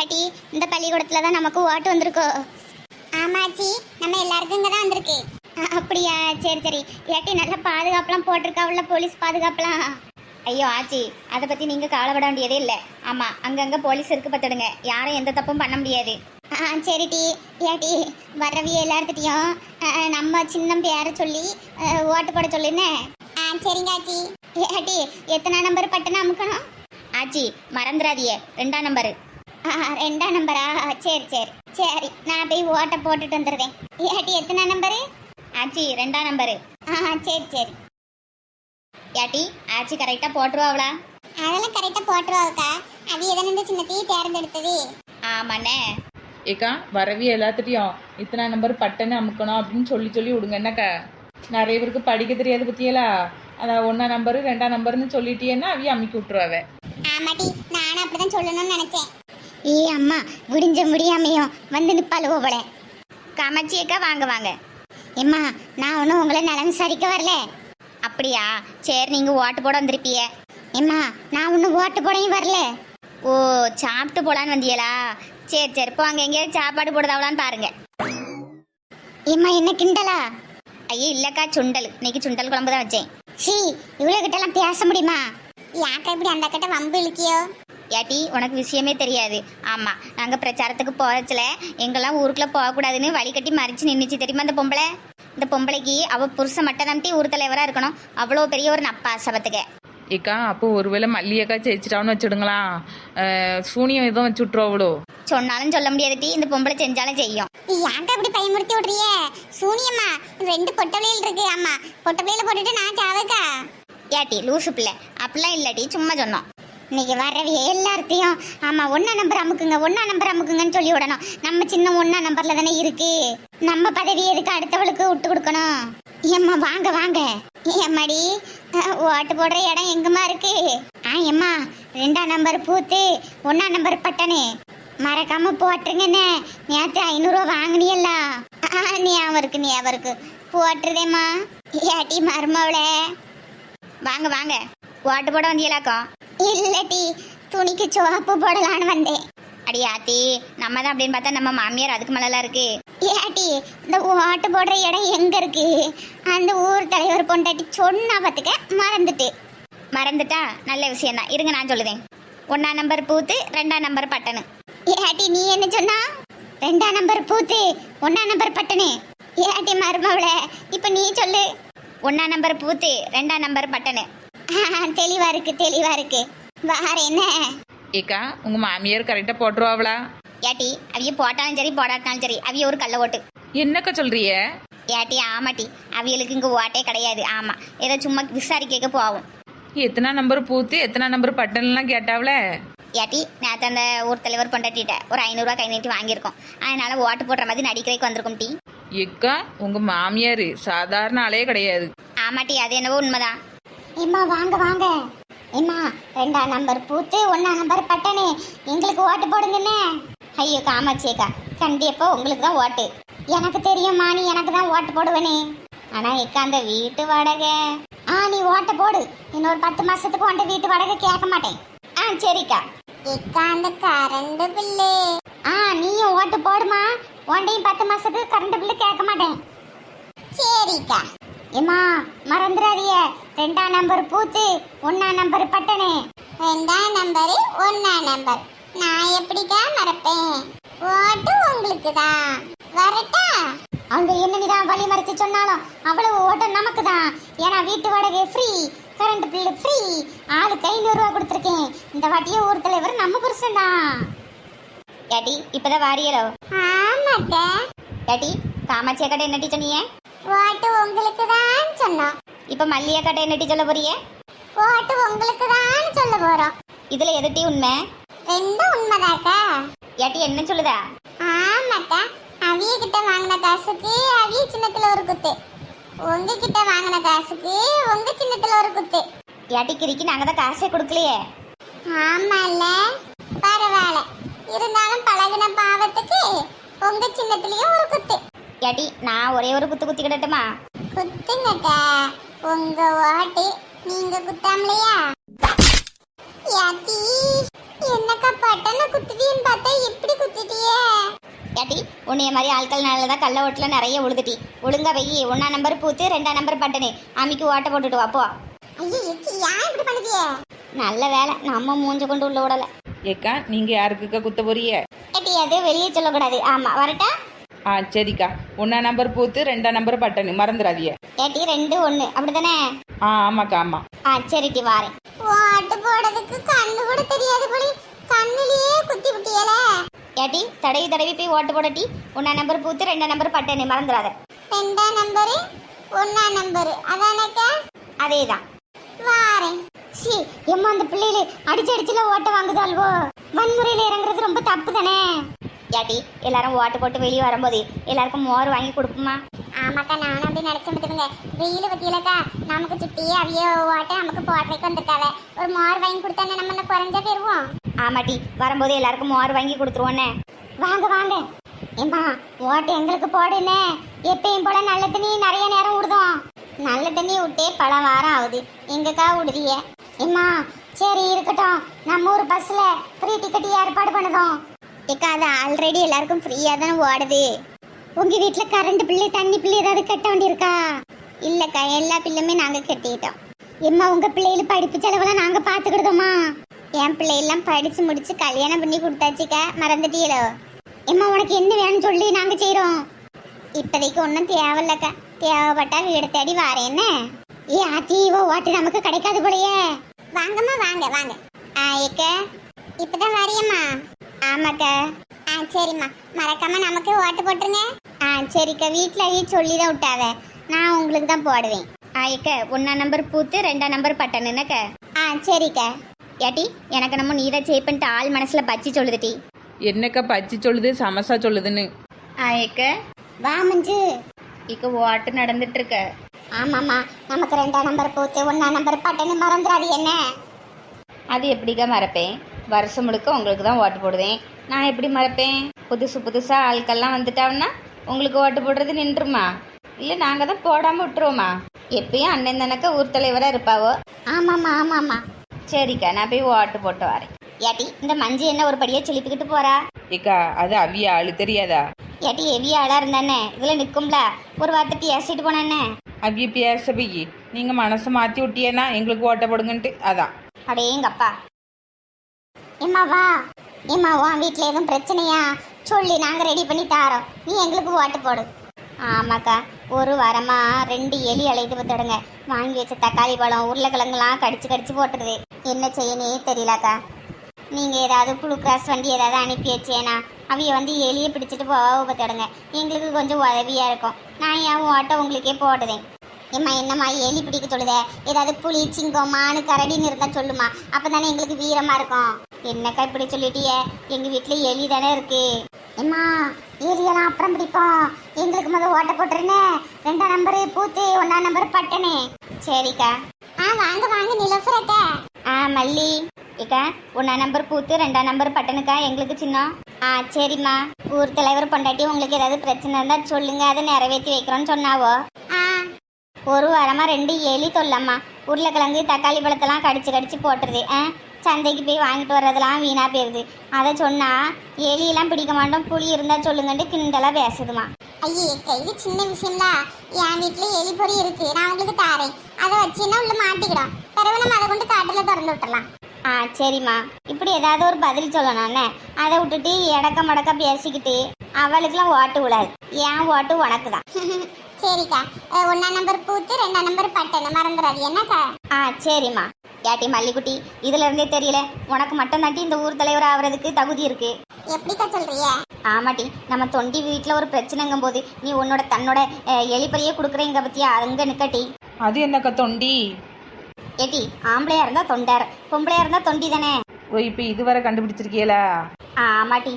ஏடி இந்த பள்ளிக்கூடத்துல தான் நமக்கு ஓட்டு வந்திருக்கோ? ஆமாச்சி நம்ம எல்லாருக்கும் இங்கே தான் வந்திருக்கு அப்படியா? சரி சரி. ஏட்டி நல்ல பாதுகாப்புலாம் போட்டிருக்காவுல போலீஸ் பாதுகாப்புலாம்? ஐயோ ஆச்சி அதை பற்றி நீங்கள் கவலைப்பட வேண்டியதே இல்லை. ஆமாம் அங்கங்கே போலீஸ் இருக்கு பார்த்துடுங்க. யாரும் எந்த தப்பும் பண்ண முடியாது. ஆ சரிடி ஏட்டி வரவிய எல்லாத்துட்டையும் நம்ம சின்ன பேரை சொல்லி ஓட்டு போட சொல்லுன்னு. ஆ சரிங்க ஆச்சி. ஏட்டி எத்தனை நம்பர் பட்டுன்னு அமுக்கணும்? ஆச்சி மறந்துடாதியே ரெண்டாம் நம்பரு. ரெண்டாம் நம்பரா? சரி சரி. சரி நான் போய் ஓட்டை போட்டுட்டு வந்துடுறேன் ஏட்டி எத்தனை நம்பரு? ஆச்சி ரெண்டாம் நம்பரு. ஆ சரி சரி. ஏட்டி ஆச்சி கரெக்டாக போட்டுருவாங்களா அதெல்லாம் கரெக்டாக போட்டுருவாக்கா அது எதனா சின்னத்தையும் தேர்ந்தெடுத்தது. ஆமாண்ணே. ஏக்கா வரவி எல்லாத்துட்டையும் இத்தனை நம்பர் பட்டன்னு அமுக்கணும் அப்படின்னு சொல்லி சொல்லி விடுங்க. என்னக்கா? நிறைய பேருக்கு படிக்க தெரியாது பத்தியலா? அதான் ஒன்றா நம்பரு ரெண்டாம் நம்பர்னு சொல்லிட்டியேன்னா அவைய அமுக்கி விட்டுருவாவே. ஆமாட்டி நானும் அப்படிதான் சொல்லணும்னு நினைச்சேன். ஏ அம்மா முடிஞ்ச முடியாமையும் வந்து நிப்பாளுவோ போல. காமாட்சி அக்கா வாங்க வாங்க. ஏம்மா நான் ஒன்றும் உங்களை நலன் விசாரிக்க வரல. அப்படியா? சரி நீங்கள் ஓட்டு போட வந்திருப்பிய ஏம்மா நான் ஒன்றும் ஓட்டு போடையும் வரல. ஓ சாப்பிட்டு போலான்னு வந்தியலா? சரி சரி போங்க எங்கேயாவது சாப்பாடு போடுதாவலான்னு பாருங்க. ஏம்மா என்ன கிண்டலா? ஐயே இல்லைக்கா சுண்டல். இன்னைக்கு சுண்டல் குழம்பு தான் வச்சேன். ஷீ இவ்வளோ கிட்டலாம் பேச முடியுமா? யாக்கா இப்படி அந்த கிட்ட வம்பு இழுக்கியோ? ஏட்டி உனக்கு விஷயமே தெரியாது. ஆமாம் நாங்கள் பிரச்சாரத்துக்கு போகச்சல எங்கெல்லாம் ஊருக்குள்ளே போகக்கூடாதுன்னு வழி கட்டி மறிச்சு நின்றுச்சு தெரியுமா அந்த பொம்பளை? இந்த பொம்பளைக்கு அவள் புருஷன் மட்டும் நம்பி ஊர் தலைவராக இருக்கணும். அவ்வளோ பெரிய ஒரு நப்பா சபத்துக்கு ஏக்கா அப்போ ஒருவேளை மல்லியக்கா ஜெயிச்சிட்டான்னு வச்சுடுங்களா சூனியம் எதுவும் வச்சு விட்ருவாவளோ சொன்னாலும் சொல்ல முடியாது டி இந்த பொம்பளை செஞ்சாலும் செய்யும். ஏன்டா இப்படி பயமுறுத்தி விட்றிய? சூனியம்மா ரெண்டு பொட்டப்பிள்ளைகள் இருக்கு ஆமா. பொட்டப்பிள்ளையில போட்டுட்டு நான் சாவக்கா? ஏட்டி லூசு பிள்ளை. அப்படிலாம் இல்லடி சும்மா சொன்னோம். இன்னைக்கு வரவே எல்லார்த்தையும். ஆமா ஒன்னா நம்பர் அமுக்குங்க ஒன்னா நம்பர் அமுக்குங்கன்னு சொல்லி விடணும். நம்ம சின்ன ஒன்னா நம்பர்ல தானே இருக்கு. நம்ம பதவி எதுக்கு அடுத்தவளுக்கு விட்டு கொடுக்கணும்? ஏம்மா வாங்க வாங்க. ஏம்மாடி? ஓட்டு போடுற இடம் எங்கம்மா இருக்கு? ஆ ஏம்மா ரெண்டாம் நம்பர் பூத்து ஒன்னா நம்பர் பட்டனு. மறக்காம போட்டுருங்கண்ணே நேற்று ஐநூறுரூவா வாங்கினியல்ல. ஆ ஞாபகம் இருக்கு ஞாபகம் இருக்கு. போட்டுருதேம்மா. ஏட்டி மருமவளே. வாங்க வாங்க. ஓட்டு போட வந்தியலாக்கோ. இல்லட்டி துணிக்கு சோப்பு போடலான்னு வந்தேன். அடி ஆத்தி நம்ம தான் அப்படின்னு பார்த்தா நம்ம மாமியார் அதுக்கு மேலாம் இருக்கு. ஏட்டி இந்த ஓட்டு போடுற இடம் எங்க இருக்கு? அந்த ஊர் தலைவர் பொண்டாட்டி சொன்னா பார்த்துக்க மறந்துட்டு. மறந்துட்டா? நல்ல விஷயம் தான் இருங்க நான் சொல்லுதேன். ஒன்னாம் நம்பர் பூத்து ரெண்டாம் நம்பர் பட்டனு. ஏட்டி நீ என்ன சொன்னா? ரெண்டாம் நம்பர் பூத்து ஒன்னாம் நம்பர் பட்டனு. ஏட்டி மருமவள இப்ப நீ சொல்லு. ஒன்னாம் நம்பர் பூத்து ரெண்டாம் நம்பர் பட்டனு. தெளிவா இருக்கு தெளிவா இருக்கு. வேற என்ன? ஏக்கா உங்கள் மாமியார் கரெக்டாக போட்டுருவாவளா? ஏட்டி அவிய போட்டாலும் சரி போடாட்டாலும் சரி அவிய ஒரு கள்ள ஓட்டு. என்னக்கா சொல்றிய? ஏட்டி ஆமாட்டி அவியலுக்கு இங்க ஓட்டே கிடையாது ஆமா. ஏதோ சும்மா விசாரிக்க போவோம். எத்தனை நம்பர் பூத்து எத்தனை நம்பர் பட்டன்லாம் கேட்டாவல ஏட்டி நேற்று அந்த ஊர் தலைவர் கொண்டாட்டிட்ட ஒரு ஐநூறுரூவா கை நீட்டி வாங்கியிருக்கோம். அதனால ஓட்டு போடுற மாதிரி நடிக்கிறதுக்கு வந்திருக்கும் டீ. ஏக்கா உங்கள் மாமியார் சாதாரண ஆளே கிடையாது. ஆமாட்டி அது என்னவோ உண்மைதான். இம்மா வாங்க வாங்க. இம்மா ரெண்டாம் நம்பர் பூத்து ஒன்றாம் நம்பர் பட்டனு. எங்களுக்கு ஓட்டு போடுங்கண்ணே. ஐயோ காமாட்சியக்கா கண்டிப்பா உங்களுக்கு தான் ஓட்டு. எனக்கு தெரியும்மா நீ எனக்கு தான் ஓட்டு போடுவேனே. ஆனால் இக்கா அந்த வீட்டு வாடகை. ஆ நீ ஓட்ட போடு. இன்னொரு பத்து மாசத்துக்கு உன்ட்ட வீட்டு வாடகை கேட்க மாட்டேன். ஆ சரிக்கா. இக்கா அந்த கரண்ட் பில்லு ஆ நீயும் ஓட்டு போடுமா? உன்டையும் பத்து மாசத்துக்கு கரண்ட் பில்லு கேட்க மாட்டேன். சரிக்கா. ஏம்மா மறந்துடாதீங்க ரெண்டாம் நம்பர் பூத்து ஒன்னாம் நம்பர் பட்டனு. ரெண்டாம் நம்பர் ஒன்னாம் நம்பர். நான் எப்படிக்கா மறப்பேன்? ஓட்டு உங்களுக்கு தான் வரட்டா? அவங்க என்னதான் வழி மறைச்சு சொன்னாலும் அவ்வளவு ஓட்டம் நமக்கு தான் ஏன்னா வீட்டு வாடகை ஃப்ரீ கரண்ட் பில்லு ஃப்ரீ ஆளுக்கு ஐநூறு ரூபா கொடுத்துருக்கேன். இந்த வாட்டியே ஊர் தலைவர் நம்ம புருஷன் தான் ஏடி இப்பதான் வாரியலோ? ஆமாட்டே ஏடி காமாட்சியா கடை என்னட்டி சொன்னீங்க? ஓட்டு உங்களுக்கு தான் சொன்னோம் இப்ப மல்லியா கடை என்னட்டி சொல்ல போறிய ஓட்டு உங்களுக்கு தான் சொல்ல போறோம். இதுல எதுட்டி உண்மை? ரெண்டும் உண்மைதாக்கா. ஏட்டி என்ன சொல்லுதா? ஆமாக்கா. அவிய கிட்ட வாங்கின காசுக்கு அவிய சின்னத்துல ஒரு குத்து. உங்ககிட்ட வாங்கின காசுக்கு உங்க சின்னத்துல ஒரு குத்து. ஏட்டி கிரிக்கு நாங்க தான் காசே கொடுக்கலையே. ஆமால பரவாயில்ல இருந்தாலும் பழகின பாவத்துக்கு உங்க சின்னத்துலயும் ஒரு குத்து. ஏட்டி நான் ஒரே ஒரு குத்து குத்திக்கிடட்டுமா குத்துங்கக்கா. உங்க ஓட்டு நீங்க குத்தாமலையா? யாத்தி என்னக்கா பட்டன குத்துவின்னு பார்த்தா உன்னைய மாதிரி ஆட்கள் நல்லதா கள்ள ஓட்டில் நிறைய உழுதுட்டி. ஒழுங்கா வெயி ஒன்னா நம்பர் பூத்து ரெண்டாம் நம்பர் பட்டனு. அம்மிக்கு ஓட்ட போட்டுட்டு வா போ. ஐயோ ஏன் இப்படி பண்ணுதியே நல்ல வேலை நம்ம மூஞ்ச கொண்டு உள்ள விடல. ஏக்கா நீங்கள் யாருக்குக்கா குத்த போறிய ஏட்டி அது வெளியே சொல்லக்கூடாது. ஆமா வரட்டா? ஆ சரிக்கா. ஒன்றா நம்பர் பூத்து ரெண்டாம் நம்பர் பட்டனு. மறந்துடாதீங்க ஏட்டி ரெண்டு ஒண்ணு. அப்படிதானே ஆ ஆமாக்கா ஆமாம் ஆ சரிட்டி வாரேன். ஓட்டு போடுறதுக்கு கண்ணு கூட தெரியாது போலி. கண்ணுலயே குத்தி விட்டியல ஏட்டி தடவி தடவி போய் ஓட்டு போடட்டி. ஒன்னா நம்பர் பூத்து ரெண்டாம் நம்பர் பட்டனு. மறந்துடாத ரெண்டாம் நம்பரு ஒன்னா நம்பரு. அதானக்கா? அதேதான். வாரேன். சி எம்மா அந்த பிள்ளைகளு அடிச்சு அடிச்சுல ஓட்ட வாங்குதால்வோ வன்முறையில இறங்குறது ரொம்ப தப்பு தானே ஏட்டி எல்லாரும் ஓட்டு போட்டு வெளியே வரும்போது எல்லாருக்கும் மோர் வாங்கி கொடுப்போமா ஆமாக்கா நானும் அப்படி நினைச்சு பார்த்துக்கோங்க வெயில் பத்தியிலக்கா நமக்கு சுத்தி அவிய ஓட்ட நமக்கு போடுறதுக்கு வந்திருக்காவ. ஒரு மோர் வாங்கி கொடுத்தானே நம்ம என்ன குறைஞ்சா போயிருவோம் ஆமாட்டி வரும்போது எல்லாருக்கும் மோர் வாங்கி கொடுத்துருவோன்னே வாங்க வாங்க. ஏம்மா ஓட்டு எங்களுக்கு போடுனே எப்பயும் போல நல்ல தண்ணி நிறைய நேரம் விடுதோம் நல்ல தண்ணி விட்டே பல வாரம் ஆகுது. எங்கக்கா விடுதிய ஏம்மா சரி இருக்கட்டும். நம்ம ஊர் பஸ்ல ஃப்ரீ டிக்கெட் ஏற்பாடு பண்ணுதோம். ஏக்கா அது ஆல்ரெடி எல்லாருக்கும் ஃப்ரீயாக தானே ஓடுது. உங்கள் வீட்டில் கரண்ட் பில்லு தண்ணி பில்லு ஏதாவது கட்ட வேண்டியிருக்கா? இல்லைக்கா எல்லா பில்லுமே நாங்கள் கட்டிட்டோம். எம்மா உங்கள் பிள்ளைகள் படிப்பு செலவெல்லாம் நாங்கள் பார்த்துக்கிடுதோமா என் பிள்ளையெல்லாம் படித்து முடித்து கல்யாணம் பண்ணி கொடுத்தாச்சிக்கா மறந்துட்டீங்களோ எம்மா உனக்கு என்ன வேணும்னு சொல்லி நாங்கள் செய்கிறோம் இப்போதைக்கு ஒன்றும் தேவையில்லக்கா. தேவைப்பட்டா வீடு தேடி வாரேன் என்ன? ஏ ஆத்தி இவ ஓட்டு நமக்கு கிடைக்காது போலயே. வாங்கம்மா வாங்க வாங்க. ஆ ஏக்க இப்பதான் வரியம்மா. ஆமாக்கா. ஆ சரிம்மா. மறக்காம நமக்கு ஓட்டு போட்டுருங்க. ஆ சரிக்கா. வீட்டில் சொல்லி தான் விட்டாவ. நான் உங்களுக்கு தான் போடுவேன். ஆ ஏக்க ஒன்றா நம்பர் பூத்து ரெண்டாம் நம்பர் பட்டனுன்னக்க ஆ சரிக்கா. ஏட்டி எனக்கு நம்ம நீ தான் பண்ணிட்டு ஆள் மனசில் பச்சி சொல்லுதுட்டி. என்னக்கா பச்சி சொல்லுது சமசா சொல்லுதுன்னு. ஆ ஏக்க. வா மஞ்சு. இக்க ஓட்டு நடந்துட்டு இருக்க ஆமாம்மா. நமக்கு ரெண்டாம் நம்பர் பூத்து ஒன்றா நம்பர் பட்டனு மறந்துடாது என்ன? அது எப்படிக்கா மறப்பேன்? வருஷம் முழுக்க உங்களுக்கு தான் ஓட்டு போடுவேன். நான் எப்படி மறப்பேன்? புதுசு புதுசாக ஆட்கள்லாம் வந்துட்டாங்கன்னா உங்களுக்கு ஓட்டு போடுறது நின்றுமா? இல்லை நாங்கள் தான் போடாமல் விட்டுருவோமா? எப்பயும் அண்ணன் தானக்கா ஊர் தலைவராக இருப்பாவோ? ஆமாம்மா ஆமாம்மா. சரிக்கா நான் போய் ஓட்டு போட்டு வரேன். ஏட்டி இந்த மஞ்சு என்ன ஒரு படியாக செழிப்பிக்கிட்டு போறா? ஏக்கா அது அவிய ஆளு தெரியாதா? ஏட்டி ஹெவி ஆளா இருந்தானே? இதுல நிக்கும்ல. ஒரு வார்த்தை பேசிட்டு போனானே அவிய பேச போய். நீங்கள் மனசை மாற்றி விட்டியேன்னா எங்களுக்கு ஓட்ட போடுங்கன்ட்டு அதான். அடேங்கப்பா. ஏம்மா வா. ஏம்மா உன் வீட்டில் எதுவும் பிரச்சனையா? சொல்லி நாங்கள் ரெடி பண்ணி தாரோம். நீ எங்களுக்கு ஓட்டு போடு. ஆமாக்கா ஒரு வாரமாக ரெண்டு எலி அழைத்து பார்த்துடுங்க. வாங்கி வச்ச தக்காளி பழம் உருளைக்கிழங்குலாம் கடிச்சு கடிச்சு போட்டுருது. என்ன செய்யனே தெரியலக்கா. நீங்கள் ஏதாவது புழு கிராஸ் வண்டி ஏதாவது அனுப்பி வச்சேனா அவைய வந்து எலியை பிடிச்சிட்டு போக பார்த்துடுங்க. எங்களுக்கு கொஞ்சம் உதவியாக இருக்கும். நான் என் ஓட்டை உங்களுக்கே போடுதேன் ஏம்மா என்னம்மா எலி பிடிக்க சொல்லுதே? ஏதாவது புளி சிங்கம் மானு கரடின்னு இருந்தால் சொல்லுமா. அப்பதானே எங்களுக்கு வீரமாக இருக்கும். என்னக்கா இப்படி சொல்லிட்டிய? எங்க வீட்டுல எலி தானே இருக்கு. எம்மா எலியெல்லாம் அப்புறம் பிடிப்போம். எங்களுக்கு முதல் ஓட்ட போட்டுருன்னு. ரெண்டாம் நம்பரு பூத்து ஒன்னாம் நம்பர் பட்டனே சரிக்கா. ஆ வாங்க வாங்க நிலசுரட்ட ஆ மல்லி. ஏக்கா ஒன்னாம் நம்பர் பூத்து ரெண்டாம் நம்பர் பட்டனுக்கா எங்களுக்கு சின்னம். ஆ சரிம்மா. ஊர் தலைவர் பொண்டாட்டி உங்களுக்கு ஏதாவது பிரச்சனை இருந்தா சொல்லுங்க. அதை நிறைவேற்றி வைக்கிறோன்னு சொன்னாவோ? ஆ. ஒரு வாரமா ரெண்டு எலி தொல்லம்மா. உருளைக்கிழங்கு தக்காளி பழத்தெல்லாம் கடிச்சு கடிச்சு போட்டுருது. ஆ சந்தைக்கு போய் வாங்கிட்டு வர்றதெல்லாம் வீணா போயிருது. அதை சொன்னா எலியெல்லாம் பிடிக்க மாட்டோம். புளி இருந்தா சொல்லுங்கன்ட்டு கிண்டலா பேசுதுமா. ஐயே இது சின்ன விஷயம்ல என் வீட்டுல எலி பொறி இருக்கு. நான் உங்களுக்கு தாரேன். அதை வச்சுன்னா உள்ள மாட்டிக்கிடும்? பிறகு நம்ம அதை கொண்டு காட்டுல திறந்து விட்டுறலாம். ஆ சரிம்மா. இப்படி ஏதாவது ஒரு பதில் சொல்லணும்னே. அதை விட்டுட்டு இடக்க மடக்க பேசிக்கிட்டு அவளுக்குலாம் ஓட்டு விடாது. ஏன் ஓட்டு உனக்கு தான் சரிக்கா. ஒன்னாம் நம்பர் பூத்து ரெண்டாம் நம்பர் பட்டனை மறந்துடாது என்னக்கா? ஆ சரிம்மா. ஏட்டி மல்லிக்குட்டி இதுல இருந்தே தெரியல. உனக்கு மட்டும் தாண்டி இந்த ஊர் தலைவர் ஆகுறதுக்கு தகுதி இருக்கு. எப்படிக்கா சொல்றிய ஆமாட்டி நம்ம தொண்டி வீட்டில் ஒரு பிரச்சனைங்கும் போது நீ உன்னோட தன்னோட எலிப்பறியே கொடுக்குறீங்க பத்தியா? அங்க நிக்கட்டி. அது என்னக்கா தொண்டி? ஏட்டி ஆம்பளையா இருந்தா தொண்டார் பொம்பளையா இருந்தா தொண்டி தானே ஓ இப்போ இதுவரை கண்டுபிடிச்சிருக்கீங்களா ஆமாட்டி.